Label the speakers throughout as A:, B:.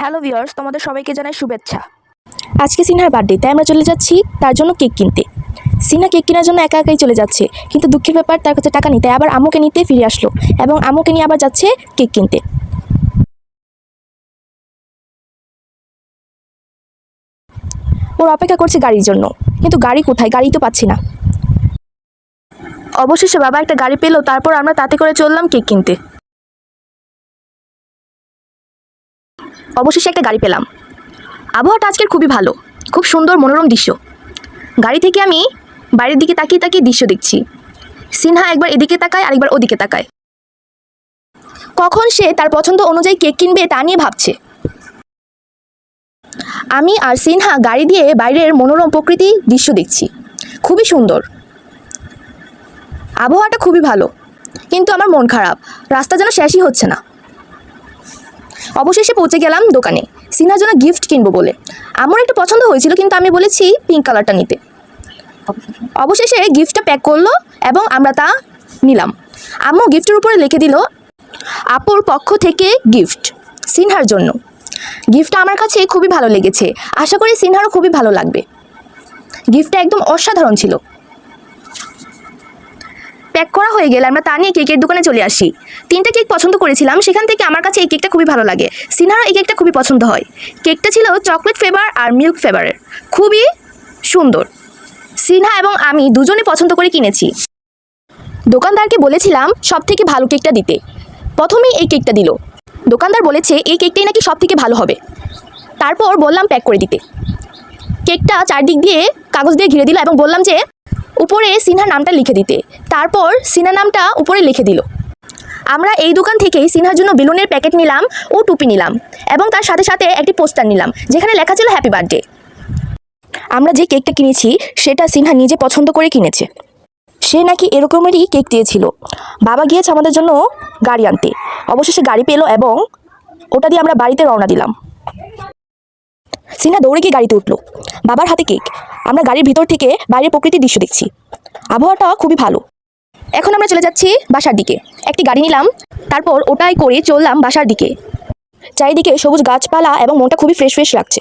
A: Hello viewers তোমাদের সবাইকে জানাই শুভেচ্ছা। আজকে সিনহার বার্থডে তাই আমরা চলে যাচ্ছি তার জন্য কেক কিনতে। সিনহা কেক কেনার জন্য একা একাই চলে যাচ্ছে, কিন্তু দুঃখের ব্যাপার তার কাছে টাকা নিতে আবার আমুকে নিতে ফিরে আসলো এবং আমুকে নিয়ে আবার যাচ্ছে কেক কিনতে। ওর অপেক্ষা করছে গাড়ির জন্য, কিন্তু গাড়ি কোথায়? গাড়ি তো পাচ্ছি না। অবশেষে বাবা একটা গাড়ি পেল, তারপর আমরা তাতে করে চললাম কেক কিনতে। অবশেষে একটা গাড়ি পেলাম। আবহাওয়াটা আজকের খুবই ভালো, খুব সুন্দর মনোরম দৃশ্য। গাড়ি থেকে আমি বাইরের দিকে তাকিয়ে তাকিয়ে দৃশ্য দেখছি। সিনহা একবার এদিকে তাকায়, আরেকবার ওদিকে তাকায়। কখন সে তার পছন্দ অনুযায়ী কেক কিনবে তা নিয়ে ভাবছে। আমি আর সিনহা গাড়ি দিয়ে বাইরের মনোরম প্রকৃতি দৃশ্য দেখছি। খুবই সুন্দর। আবহাওয়াটা খুবই ভালো, কিন্তু আমার মন খারাপ। রাস্তা যেন শেষই হচ্ছে না। অবশেষে পৌঁছে গেলাম দোকানে। সিনহার জন্য গিফট কিনবো বলে। আমার একটু পছন্দ হয়েছিল, কিন্তু আমি বলেছি পিঙ্ক কালারটা নিতে। অবশেষে গিফটটা প্যাক করল এবং আমরা তা নিলাম। আম্মু গিফটের উপরে লিখে দিল, আপুর পক্ষ থেকে গিফট সিনহার জন্য। গিফটটা আমার কাছে খুবই ভালো লেগেছে। আশা করি সিনহারও খুবই ভালো লাগবে। গিফটটা একদম অসাধারণ ছিল। প্যাক করা হয়ে গেলে আমরা তা নিয়ে কেকের দোকানে চলে আসি। তিনটা কেক পছন্দ করেছিলাম, সেখান থেকে আমার কাছে এই কেকটা খুবই ভালো লাগে। সিনহারও এই কেকটা খুবই পছন্দ হয়। কেকটা ছিল চকলেট ফ্লেভার আর মিল্ক ফ্লেভারের। খুবই সুন্দর। সিনহা এবং আমি দুজনে পছন্দ করে কিনেছি। দোকানদারকে বলেছিলাম সব থেকে ভালো কেকটা দিতে। প্রথমেই এই কেকটা দিল। দোকানদার বলেছে, এই কেকটাই নাকি সব থেকে ভালো হবে। তারপর বললাম, প্যাক করে দিতে। কেকটা চারদিক দিয়ে কাগজ দিয়ে ঘিরে দিল এবং বললাম যে উপরে সিনহার নামটা লিখে দিতে। তারপর সিনহা নামটা উপরে লিখে দিল। আমরা এই দোকান থেকেই সিনহার জন্য বেলুনের প্যাকেট নিলাম ও টুপি নিলাম এবং তার সাথে সাথে একটি পোস্টার নিলাম, যেখানে লেখা ছিল হ্যাপি বার্থডে। আমরা যে কেকটা কিনেছি, সেটা সিনহা নিজে পছন্দ করে কিনেছে। সে নাকি এরকমেরই কেক দিয়েছিল। বাবা গিয়েছে আমাদের জন্য গাড়ি আনতে। অবশেষে গাড়ি পেল এবং ওটা দিয়ে আমরা বাড়িতে রওনা দিলাম। সিনহা দৌড়ে গিয়ে গাড়িতে উঠল। বাবার হাতে কেক। আমরা গাড়ির ভিতর থেকে বাইরের প্রকৃতির দৃশ্য দেখছি। আবহাওয়াটা খুবই ভালো। এখন আমরা চলে যাচ্ছি বাসার দিকে। একটি গাড়ি নিলাম, তারপর ওটাই করে চললাম বাসার দিকে। চারিদিকে সবুজ গাছপালা এবং মনটা খুবই ফ্রেশ ফ্রেশ লাগছে।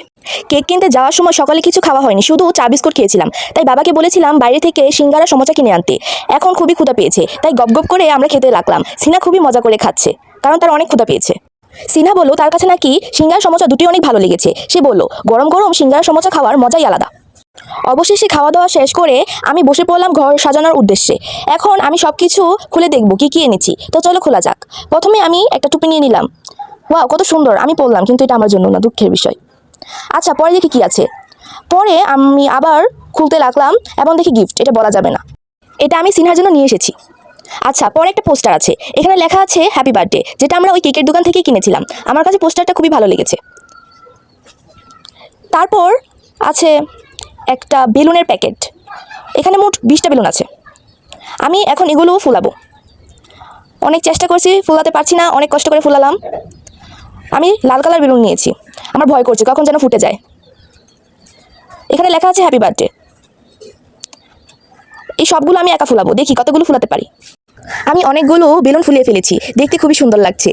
A: কেক কিনতে যাওয়ার সময় সকালে কিছু খাওয়া হয়নি, শুধু চা বিস্কুট খেয়েছিলাম। তাই বাবাকে বলেছিলাম বাইরে থেকে সিঙ্গারা সমোচা কিনে আনতে। এখন খুবই ক্ষুধা পেয়েছে, তাই গপ গপ করে আমরা খেতে লাগলাম। সিনা খুবই মজা করে খাচ্ছে, কারণ তার অনেক ক্ষুধা পেয়েছে। সিনহা বলল, তার কাছে নাকি সিঙ্গার সমোচা দুটি অনেক ভালো লেগেছে। সে বলল, গরম গরম সিঙ্গার সমোচা খাওয়ার মজাই আলাদা। অবশেষে খাওয়া দাওয়া শেষ করে আমি বসে পড়লাম ঘর সাজানোর উদ্দেশ্যে। এখন আমি সব কিছু খুলে দেখব, কি কি এনেছি। তো চলো খোলা যাক। প্রথমে আমি একটা টুপি নিয়ে নিলাম। ওয়াও, কত সুন্দর! আমি পড়লাম, কিন্তু এটা আমার জন্য না, দুঃখের বিষয়। আচ্ছা পরে দেখি কি আছে। পরে আমি আবার খুলতে লাগলাম, এবং দেখি গিফট এটা বলা যাবে না। এটা আমি সিনহার জন্য নিয়ে এসেছি। আচ্ছা পরে একটা পোস্টার আছে। এখানে লেখা আছে হ্যাপি বার্থডে যেটা আমরা ওই কেকের দোকান থেকেই কিনেছিলাম। আমার কাছে পোস্টারটা খুবই ভালো লেগেছে। তারপর আছে একটা বেলুনের প্যাকেট। এখানে মোট বিশটা বেলুন আছে। আমি এখন এগুলো ফুলাবো। অনেক চেষ্টা করছি, ফুলাতে পারছি না, অনেক কষ্ট করে ফুলালাম। আমি লাল কালার বেলুন নিয়েছি। আমার ভয় করছে, কখন যেন ফুটে যায়। এখানে লেখা আছে হ্যাপি বার্থডে এই সবগুলো আমি একা ফুলাবো। দেখি কতগুলো ফুলাতে পারি। আমি অনেকগুলো বেলুন ফুলিয়ে ফেলেছি, দেখতে খুবই সুন্দর লাগছে।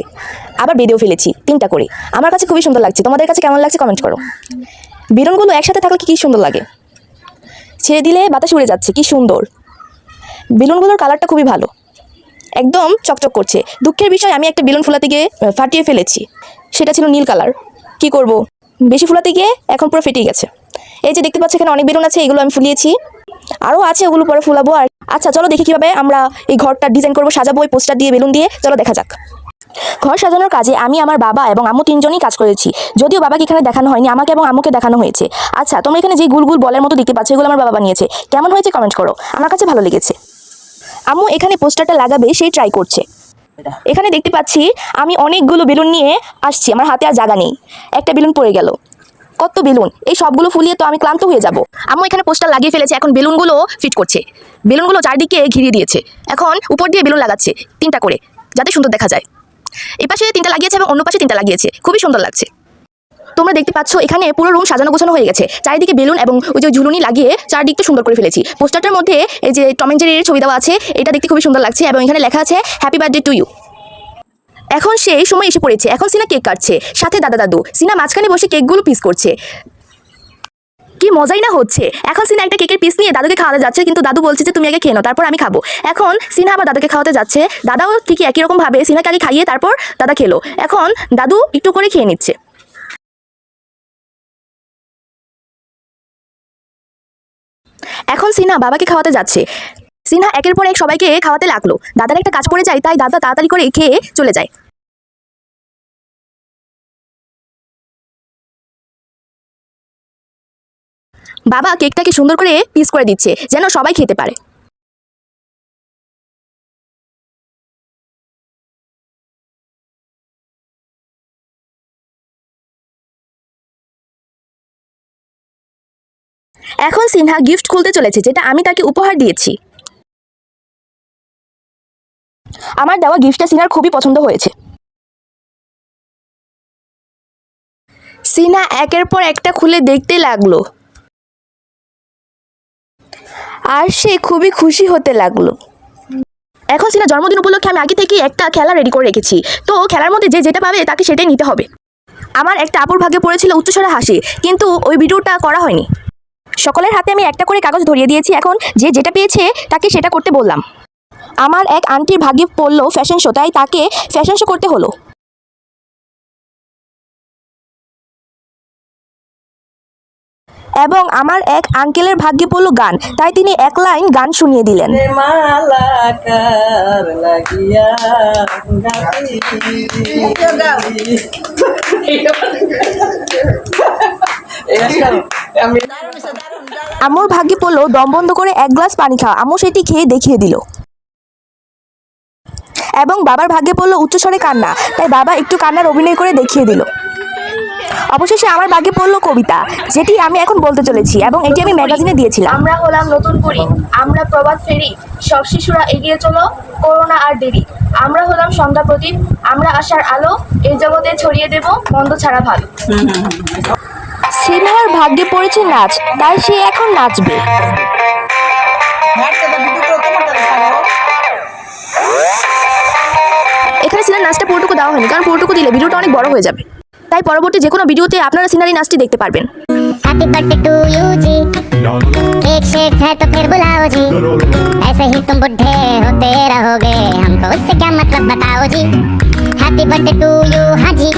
A: আবার বেঁধেও ফেলেছি, তিনটা করে। আমার কাছে খুবই সুন্দর লাগছে। তোমাদের কাছে কেমন লাগছে কমেন্ট করো। বেলুনগুলো একসাথে থাকলে কি সুন্দর লাগে? ছেড়ে দিলে বাতাস উড়ে যাচ্ছে, কি সুন্দর। বেলুনগুলোর কালারটা খুবই ভালো। একদম চকচক করছে। দুঃখের বিষয়, আমি একটা বেলুন ফুলাতে গিয়ে ফাটিয়ে ফেলেছি। সেটা ছিল নীল কালার কি করব? বেশি ফুলাতে গিয়ে এখন পুরো ফেটে গেছে। এই যে দেখতে পাচ্ছ এখানে অনেক বেলুন আছে, এগুলো আমি ফুলিয়েছি। আরও আছে, ওগুলো পরে ফুলাবো আর আচ্ছা চলো দেখি কীভাবে আমরা এই ঘরটা ডিজাইন করব, সাজাবো ওই পোস্টার দিয়ে, বেলুন দিয়ে। চলো দেখা যাক। ঘর সাজানোর কাজে আমি আমার বাবা এবং আম্মু তিনজনই কাজ করেছি। যদিও বাবাকে এখানে দেখানো হয়নি, আমাকে এবং আম্মুকে দেখানো হয়েছে। আচ্ছা তোমরা এখানে যে গুলগুল বলের মতো দেখতে পাচ্ছ, এগুলো আমার বাবা বানিয়েছে। কেমন হয়েছে কমেন্ট করো। আমার কাছে ভালো লেগেছে। আম্মু এখানে পোস্টারটা লাগাবে সেই ট্রাই করছে। এখানে দেখতে পাচ্ছি, আমি অনেকগুলো বেলুন নিয়ে আসছি, আমার হাতে আর জায়গা নেই। একটা বেলুন পড়ে গেল। কত বেলুন? এই সবগুলো ফুলিয়ে তো আমি ক্লান্ত হয়ে যাব। আম্মু এখানে পোস্টার লাগিয়ে ফেলেছে, এখন বেলুনগুলো ফিট করছে। বেলুনগুলো চারদিকে ঘিরিয়ে দিয়েছে। এখন উপর দিয়ে বেলুন লাগাচ্ছে, তিনটা করে, যাতে সুন্দর দেখা যায়। এই পাশে তিনটা লাগিয়েছে এবং অন্য পাশে তিনটা লাগিয়েছে। খুবই সুন্দর লাগছে। তোমরা দেখতে পাচ্ছ, এখানে পুরো রুম সাজানো গোছানো হয়ে গেছে। চারিদিকে বেলুন এবং ওই যে ঝুলুনি লাগিয়ে চারদিকটা সুন্দর করে ফেলেছি। পোস্টারটার মধ্যে এই যে টম এন্ড ছবি দেওয়া আছে, এটা দেখতে খুবই সুন্দর লাগছে এবং এখানে লেখা আছে হ্যাপি বার্থডে টু ইউ এখন সেই সময় এসে পড়েছে। এখন সিনা কেক কাটছে। সাথে দাদা দাদু। সিনা মাঝখানে বসে কেকগুলো পিস করছে। কি মজাই না হচ্ছে। এখন সিনা একটা কেকের পিস নিয়ে দাদুকে খাওয়াতে যাচ্ছে, কিন্তু দাদু বলছে যে, তুমি আগে খেয়ে নাও, তারপর আমি খাব। এখন সিনা আবার দাদাকে খাওয়াতে যাচ্ছে। দাদাও ঠিকই একই রকম ভাবে সিনাকে আগে খাইয়ে তারপর দাদা খেলো। এখন দাদু একটু করে খেয়ে নিচ্ছে। এখন সিনা বাবাকে খাওয়াতে যাচ্ছে। সিনহা একের পর এক সবাইকে খাওয়াতে লাগল। দাদার একটা কাজ পড়ে যায়, তাই দাদা তাড়াতাড়ি করে খেয়ে চলে যায়। বাবা কেকটাকে সুন্দর করে পিস করে দিচ্ছে, যেন সবাই খেতে পারে। এখন সিনহা গিফট খুলতে চলেছে, যেটা আমি তাকে উপহার দিয়েছি। আমার দেওয়া গিফটটা সিনার খুবই পছন্দ হয়েছে। সিনা একের পর একটা খুলে দেখতে লাগল। আর সে খুবই খুশি হতে লাগল। এখন সিনা জন্মদিন উপলক্ষে আমি আগে থেকেই একটা খেলা রেডি করে রেখেছি। তো খেলার মধ্যে যে যেটা পাবে তাকে সেটাই নিতে হবে। আমার একটা আপুর ভাগে পড়েছিল উচ্চস্বরে হাসি কিন্তু ওই ভিডিওটা করা হয়নি। সকলের হাতে আমি একটা করে কাগজ ধরিয়ে দিয়েছি এখন। যে যেটা পেয়েছে তাকে সেটা করতে বললাম। আমার এক আন্টির ভাগ্যে পড়ল ফ্যাশন শো তাই তাকে ফ্যাশন শো করতে হলো। এবং আমার এক আঙ্কেলের ভাগ্যে পড়ল গান তাই তিনি এক লাইন গান শুনিয়ে দিলেন।
B: মালাকার লাগিয়া আমি
A: আম্মুর ভাগ্যে পড়ল দম বন্ধ করে এক গ্লাস পানি খাওয়া। আম্মু সেটি খেয়ে দেখিয়ে দিল। এবং বাবার ভাগ্যে পড়ল উচ্চস্বরে কান্না। তাই বাবা একটু কান্নার অভিনয় করে দেখিয়ে দিল। অবশেষে আমার ভাগ্যে পড়ল কবিতা যেটি আমি এখন বলতে চলেছি এবং এটি আমি ম্যাগাজিনে দিয়েছিলাম।
C: আমরা হলাম নতুন করি আমরা প্রবাদ ফেরি সব শিশুরা এগিয়ে চলো করোনা আর দেরি। আমরা হলাম সন্ধ্যা প্রদীপ আমরা আসার আলো এই জগতে ছড়িয়ে দেব মন্দ ছাড়া ভালো।
A: সিনহার ভাগ্যে পড়েছে নাচ তাই সে এখন নাচবে। দেওয়া হয়নি কারণ পুরোটুকু দিলে ভিডিওটা অনেক বড় হয়ে যাবে তাই পরবর্তী যে কোনো ভিডিওতে আপনারা সিনারি নাচটি দেখতে পারবেন
D: happy birthday to you ji cake shake है तो फिर बुलाओ जी ऐसे ही तुम बुढ़े होते रहोगे हमको उससे क्या मतलब बताओ जी हैप्पी बर्थडे टू यू हाँ जी